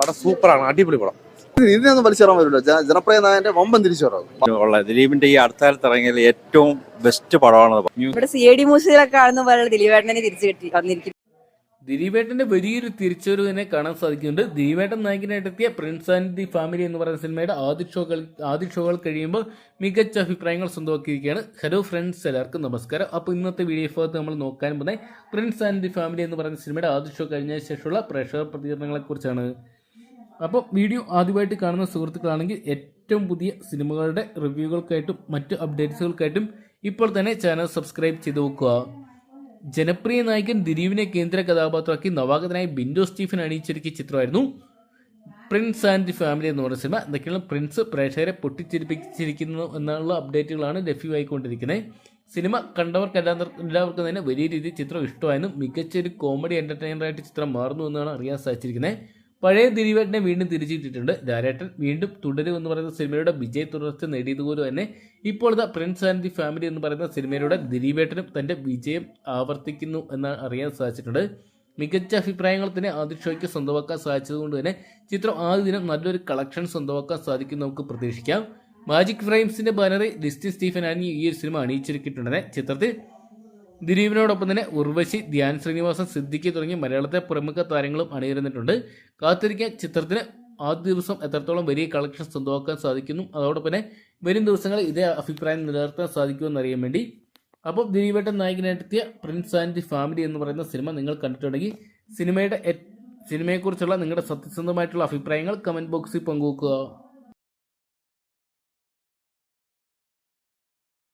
പടം സൂപ്പറാണ് അടിപൊളി പടം. ഇതിനൊന്നും വലിച്ചേറാൻ പറ്റില്ല ജന- ജനപ്രിയ നായന്റെ വമ്പൻ ഉള്ള ദിലീപിന്റെ ഈ അടുത്ത കാലത്ത് ഇറങ്ങിയതിൽ ഏറ്റവും ബെസ്റ്റ് പടമാണ് ഇവിടെ സി ഐ ഡി മ്യൂസിയത്തിലൊക്കെ കാണുന്ന പോലെ ദിലീപേട്ടനെ തിരിച്ചു കിട്ടി വന്നിരിക്കുന്നു. ദിലീപേട്ടന്റെ വലിയൊരു തിരിച്ചുവരവിനെ തന്നെ കാണാൻ സാധിക്കുന്നുണ്ട്. ദിലീപേട്ടൻ നായകനായിട്ടെത്തിയ പ്രിൻസ് ആൻഡ് ദി ഫാമിലി എന്ന് പറയുന്ന സിനിമയുടെ ആദ്യ ഷോകൾ ആദ്യ ഷോകൾ കഴിയുമ്പോൾ മികച്ച അഭിപ്രായങ്ങൾ സ്വന്തമാക്കിയിരിക്കുകയാണ്. ഹലോ ഫ്രണ്ട്സ് എല്ലാവർക്കും നമസ്കാരം. അപ്പോൾ ഇന്നത്തെ വീഡിയോ ഭാഗത്ത് നമ്മൾ നോക്കാൻ പോകുന്നത് പ്രിൻസ് ആൻഡ് ദി ഫാമിലി എന്ന് പറയുന്ന സിനിമയുടെ ആദ്യ ഷോ കഴിഞ്ഞ ശേഷമുള്ള പ്രേക്ഷക പ്രതികരണങ്ങളെക്കുറിച്ചാണ്. അപ്പോൾ വീഡിയോ ആദ്യമായിട്ട് കാണുന്ന സുഹൃത്തുക്കളാണെങ്കിൽ ഏറ്റവും പുതിയ സിനിമകളുടെ റിവ്യൂകൾക്കായിട്ടും മറ്റ് അപ്ഡേറ്റ്സുകൾക്കായിട്ടും ഇപ്പോൾ തന്നെ ചാനൽ സബ്സ്ക്രൈബ് ചെയ്ത് നോക്കുക ജനപ്രിയ നായകൻ ദിലീപിനെ കേന്ദ്ര കഥാപാത്രമാക്കി നവാഗതനായ ബിൻഡോ സ്റ്റീഫൻ അണിയിച്ചൊരുക്കിയ ചിത്രമായിരുന്നു പ്രിൻസ് ആൻഡ് ദി ഫാമിലി എന്ന് പറയുന്ന സിനിമ. എന്തൊക്കെയാണ് പ്രിൻസ് പ്രേക്ഷകരെ പൊട്ടിച്ചിരിപ്പിച്ചിരിക്കുന്നു എന്നുള്ള അപ്ഡേറ്റുകളാണ് ലഭ്യമായിക്കൊണ്ടിരിക്കുന്നത്. സിനിമ കണ്ടവർക്ക് എല്ലാവർക്കും തന്നെ വലിയ രീതിയിൽ ചിത്രം ഇഷ്ടമായിരുന്നു മികച്ചൊരു കോമഡി എന്റർടൈനറായിട്ട് ചിത്രം മാറുന്നു എന്നാണ് അറിയാൻ സാധിച്ചിരിക്കുന്നത്. പഴയ ദിലീപേട്ടനെ വീണ്ടും തിരിച്ചിട്ടിട്ടുണ്ട്. ലാലേട്ടൻ വീണ്ടും തുടരും എന്ന് പറയുന്ന സിനിമയുടെ വിജയ തുടർച്ച നേടിയതുപോലെ തന്നെ ഇപ്പോഴത്തെ പ്രിൻസ് ആൻഡ് ദി ഫാമിലി എന്ന് പറയുന്ന സിനിമയിലൂടെ ദിലീപേട്ടനും തന്റെ വിജയം ആവർത്തിക്കുന്നു എന്ന് അറിയാൻ സാധിച്ചിട്ടുണ്ട്. മികച്ച അഭിപ്രായങ്ങൾ തന്നെ ആദ്യ ഷോയ്ക്ക് സ്വന്തമാക്കാൻ സാധിച്ചതുകൊണ്ട് തന്നെ ചിത്രം ആദ്യ ദിനം നല്ലൊരു കളക്ഷൻ സ്വന്തമാക്കാൻ സാധിക്കും നമുക്ക് പ്രതീക്ഷിക്കാം. മാജിക് ഫ്രെയിംസിന്റെ ബാനറിൽ ലിസ്റ്റി സ്റ്റീഫൻ ആണ് ഈ ഒരു സിനിമ അണിയിച്ചിരിക്കിയിട്ടുണ്ടെന്ന് ചിത്രത്തിൽ ദിലീപിനോടൊപ്പം തന്നെ ഉർവശി ധ്യാൻ ശ്രീനിവാസൻ സിദ്ദിഖി തുടങ്ങിയ മലയാളത്തെ പ്രമുഖ താരങ്ങളും അണിനിരന്നിട്ടുണ്ട്. കാത്തിരിക്കാൻ ചിത്രത്തിന് ആദ്യ ദിവസം എത്രത്തോളം വലിയ കളക്ഷൻ സ്വന്തമാക്കാൻ സാധിക്കുന്നു അതോടൊപ്പം തന്നെ വരും ദിവസങ്ങളിൽ ഇതേ അഭിപ്രായം നിലനിർത്താൻ സാധിക്കുമെന്ന് അറിയാൻ വേണ്ടി. അപ്പോൾ ദിലീപേട്ടൻ നായകനായിട്ടെത്തിയ പ്രിൻസ് ആൻഡ് ദി ഫാമിലി എന്ന് പറയുന്ന സിനിമ നിങ്ങൾ കണ്ടിട്ടുണ്ടെങ്കിൽ സിനിമയുടെ സിനിമയെക്കുറിച്ചുള്ള നിങ്ങളുടെ സത്യസന്ധമായിട്ടുള്ള അഭിപ്രായങ്ങൾ കമന്റ് ബോക്സിൽ പങ്കുവെക്കുക.